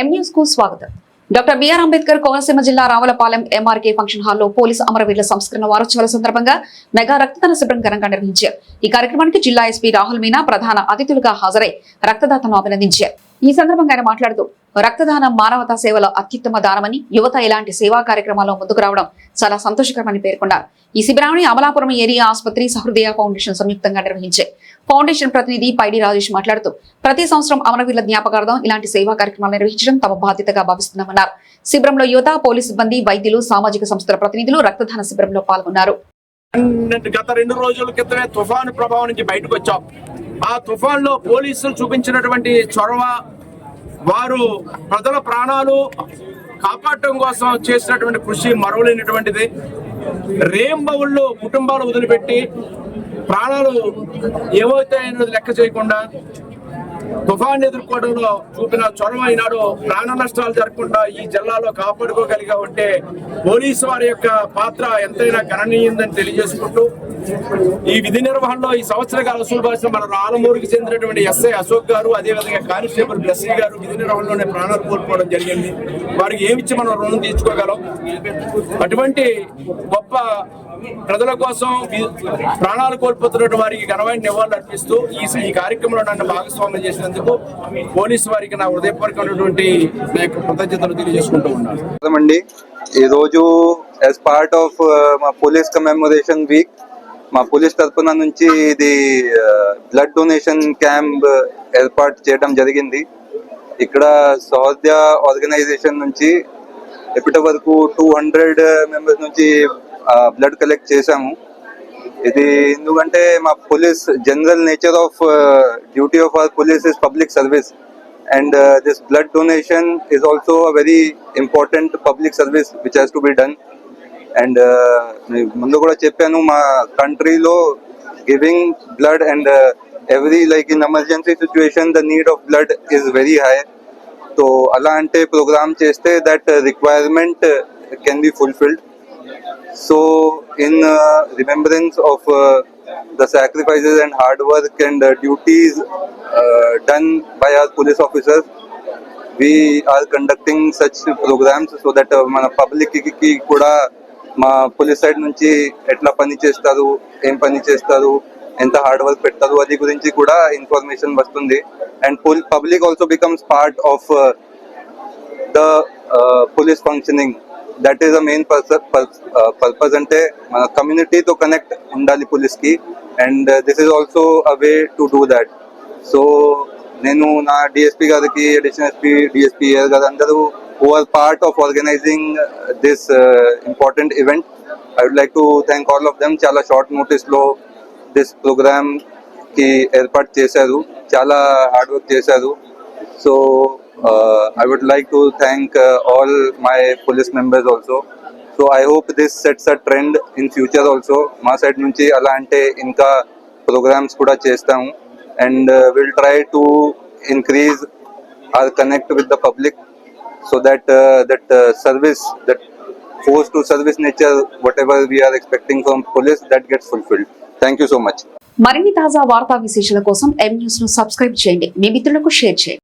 ఎం కు స్వాగతం. Doctor BR Ambedkar Konaseema జిల్లా రావులపాలెం ఎంఆర్కే ఫంక్షన్ హాల్లో పోలీసు అమరవీరుల సంస్కరణ వారోత్సవాల సందర్భంగా మెగా రక్తదాన శిబిరం ఘనంగా నిర్వహించారు. ఈ కార్యక్రమానికి జిల్లా ఎస్పీ రాహుల్ మీనా ప్రధాన అతిథులుగా హాజరై రక్తదాతను అభినందించారు. ఈ సందర్భంగా ఆయన మాట్లాడుతూ రక్తదానం మానవతా సేవల అత్యుత్తమ దానమని యువత ఇలాంటి సేవా కార్యక్రమాల్లో ముందుకు రావడం చాలా సంతోషకరమని పేర్కొన్నారు. ఈ శిబిరాన్ని అమలాపురం ఏరియా ఆసుపత్రి సహృదయ ఫౌండేషన్ సంయుక్తంగా నిర్వహించే ఫౌండేషన్ ప్రతినిధి పైడి రాజేష్ మాట్లాడుతూ ప్రతి సంవత్సరం అమరవీరుల జ్ఞాపకార్థం ఇలాంటి సేవా కార్యక్రమాలు నిర్వహించడం తమ బాధ్యతగా భావిస్తున్నామన్నారు. శిబిరంలో యువత పోలీసు సిబ్బంది వైద్యులు సామాజిక సంస్థల ప్రతినిధులు రక్తదాన శిబిరంలో పాల్గొన్నారు. గత రెండు రోజుల క్రితమే తుఫాను ప్రభావం నుంచి బయటకు వచ్చాం. ఆ తుఫాన్లో పోలీసులు చూపించినటువంటి చొరవ వారు ప్రజల ప్రాణాలు కాపాడటం కోసం చేసినటువంటి కృషి మరవలేనటువంటిది. రేంబవుల్లో కుటుంబాలు వదిలిపెట్టి ప్రాణాలు ఏవైతే లెక్క చేయకుండా తుఫాన్ ఎదుర్కోవడంలో చూపిన చొరవ ఈనాడు ప్రాణ నష్టాలు జరగకుండా ఈ జిల్లాలో కాపాడుకోగలిగా ఉంటే పోలీసు వారి యొక్క పాత్ర ఎంతైనా గణనీయందని తెలియజేసుకుంటూ ఈ విధి నిర్వహణలో ఈ సంవత్సర కాల వసూలు మన రాలమూరుకి చెందినటువంటి ఎస్ఐ అశోక్ గారు అదేవిధంగా కానిస్టేబుల్ బ్లస్సీ గారు విధి నిర్వహణలోనే ప్రాణాలు కోల్పోవడం జరిగింది. వారికి ఏమిచ్చి మనం రుణం తీర్చుకోగలం? అటువంటి గొప్ప ప్రజల కోసం ప్రాణాలు కోల్పోతున్న వారికి ఘనమైన నివాళులు అర్పిస్తూ ఈ ఈ కార్యక్రమంలో నన్ను భాగస్వామ్యం చేసినందుకు పోలీసు వారికి నా హృదయపూర్వకమైనటువంటి నా యొక్క కృతజ్ఞతలు తెలియజేసుకుంటూ ఉన్నాను. ఈ ఈరోజు యాజ్ పార్ట్ ఆఫ్ మా పోలీస్ కమెమోరేషన్ వీక్ మా పోలీస్ తరఫున నుంచి ఇది బ్లడ్ డొనేషన్ క్యాంప్ ఏర్పాటు చేయడం జరిగింది. ఇక్కడ సౌద్య ఆర్గనైజేషన్ నుంచి ఇప్పటి వరకు టూ హండ్రెడ్ మెంబర్స్ నుంచి బ్లడ్ కలెక్ట్ చేశాము. ఇది ఎందుకంటే మా police general nature of duty of our police is public service and this blood donation is also a very important public service which has to be done and ముందు కూడా చెప్పాను మా కంట్రీలో giving blood and every like in emergency situation the need of blood is very high so అలా అంటే programme చేస్తే that requirement can be fulfilled So, in uh, remembrance of uh, the sacrifices and hard work and uh, duties uh, done by our police officers, we are conducting such programs so that uh, మన public కి కూడా మా police side నుంచి ఎట్లా పని చేస్తారు ఏం పని చేస్తారు ఎంత హార్డ్ వర్క్ పెడతారు అది గురించి కూడా ఇన్ఫర్మేషన్ వస్తుంది. And public also becomes part of the police functioning that is the main purpose అంటే మన కమ్యూనిటీతో కనెక్ట్ ఉండాలి పోలీస్కి. And this is also a way to do that so నేను నా డిఎస్పీ గారికి అడిషనల్ ఎస్పీ డిఎస్పీ గారు అందరూ who are part of organising this important event I would like to thank all of them చాలా short నోటీస్లో this ప్రోగ్రామ్కి ఏర్పాటు చేశారు చాలా హార్డ్ వర్క్ చేశారు so uh, I would like to thank uh, all my police members also. So I hope this sets a trend in future also. మా సైడ్ నుంచి అలా అంటే ఇంకా ప్రోగ్రామ్స్ కూడా చేస్తాము and will try to increase our connect with the public so that uh, that uh, service that force to service nature whatever we are expecting from police that gets fulfilled. Thank you so much. మరిన్ని తాజా వార్తా విశేషాల కోసం ఎం న్యూస్ను subscribe చేయండి. మీ మిత్రులకు share చేయండి.